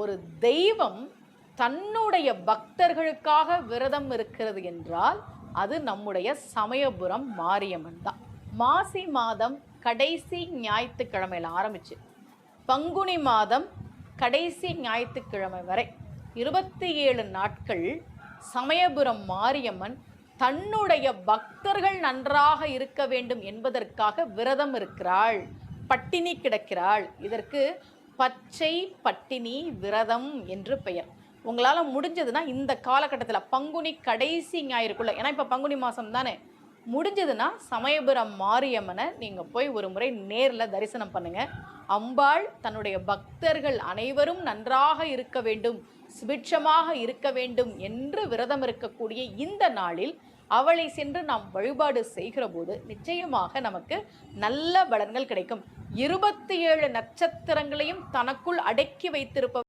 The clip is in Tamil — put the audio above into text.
ஒரு தெய்வம் தன்னுடைய பக்தர்களுக்காக விரதம் இருக்கிறது என்றால் அது நம்முடைய சமயபுரம் மாரியம்மன் தான். மாசி மாதம் கடைசி ஞாயிற்றுக்கிழமையில் ஆரம்பிச்சு. பங்குனி மாதம் கடைசி ஞாயிற்றுக்கிழமை வரை இருபத்தி ஏழு நாட்கள் சமயபுரம் மாரியம்மன் தன்னுடைய பக்தர்கள் நன்றாக இருக்க வேண்டும் என்பதற்காக விரதம் இருக்கிறாள் பட்டினி கிடக்கிறாள். இதற்கு பச்சை பட்டினி விரதம் என்று பெயர். உங்களால் முடிஞ்சதுன்னா இந்த காலகட்டத்தில் பங்குனி கடைசி ஞாயிறுக்குள்ள ஏன்னா இப்போ பங்குனி மாதம் தானே முடிஞ்சதுன்னா சமயபுரம் மாரியம்மனை நீங்கள் போய் ஒரு முறை நேரில் தரிசனம் பண்ணுங்க. அம்பாள் தன்னுடைய பக்தர்கள் அனைவரும் நன்றாக இருக்க வேண்டும் சுபிட்சமாக இருக்க வேண்டும் என்று விரதம் இருக்கக்கூடிய இந்த நாளில் அவளை சென்று நாம் வழிபாடு செய்கிற போது நிச்சயமாக நமக்கு நல்ல பலன்கள் கிடைக்கும். இருபத்தி ஏழு நட்சத்திரங்களையும் தனக்குள் அடக்கி வைத்திருப்ப